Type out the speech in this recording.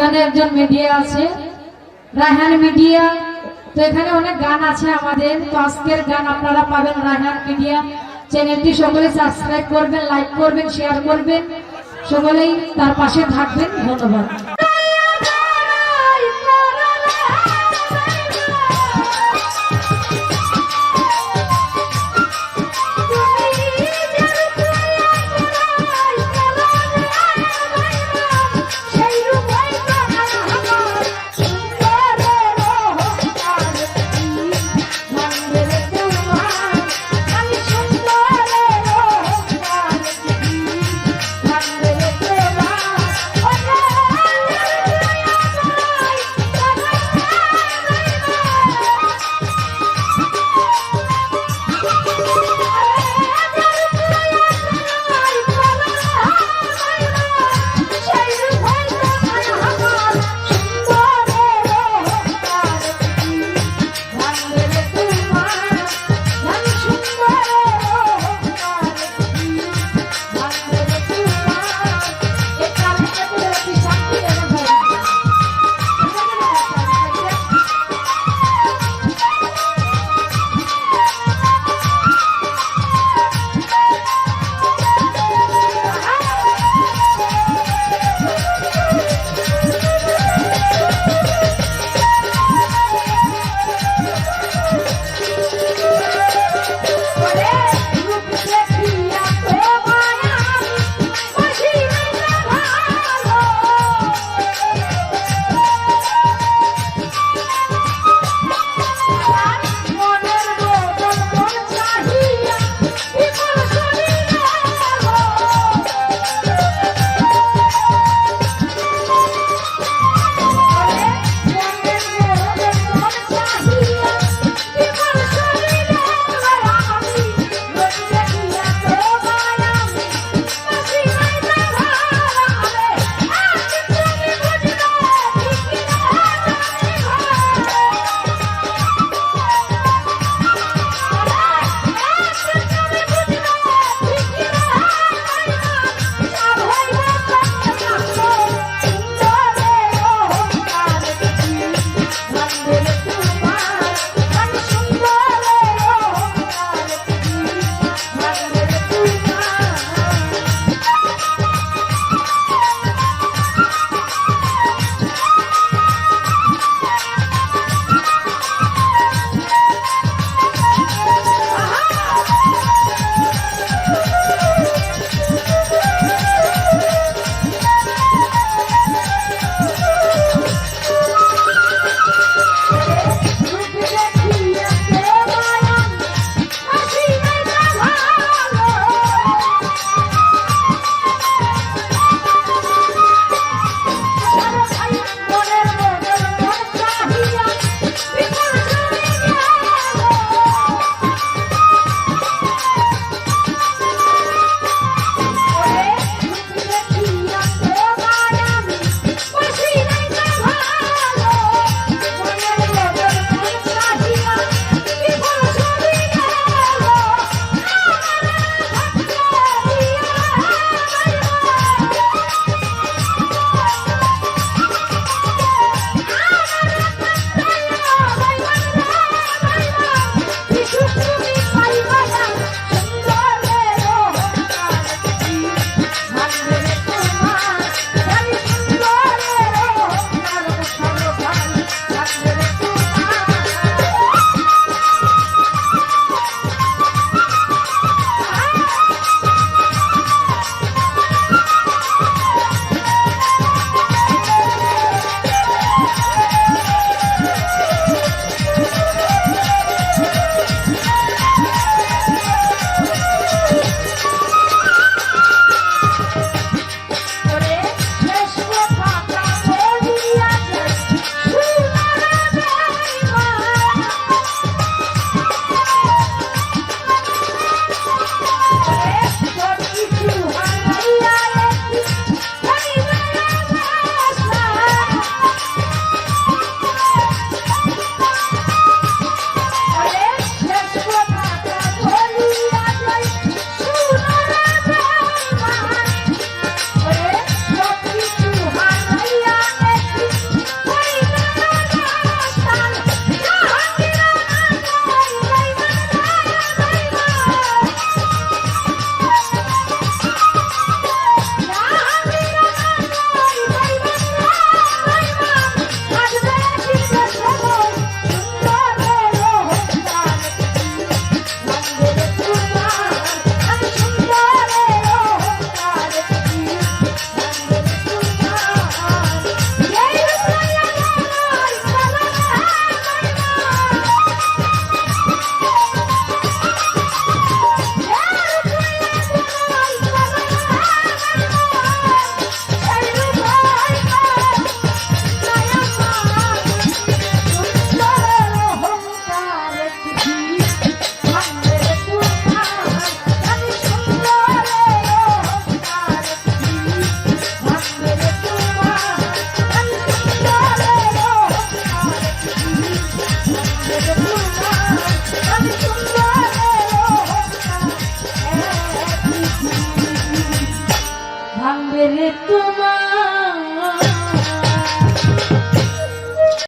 ময়দানে একজন মিডিয়া আছে, রায়হান মিডিয়া। তো এখানে অনেক গান আছে আমাদের, তো আজকের গান আপনারা পাবেন রায়হান মিডিয়া চ্যানেলটি। সকলে সাবস্ক্রাইব করবেন লাইক করবেন শেয়ার করবেন। সকলেই তার পাশে থাকবেন। ধন্যবাদ। Thank you.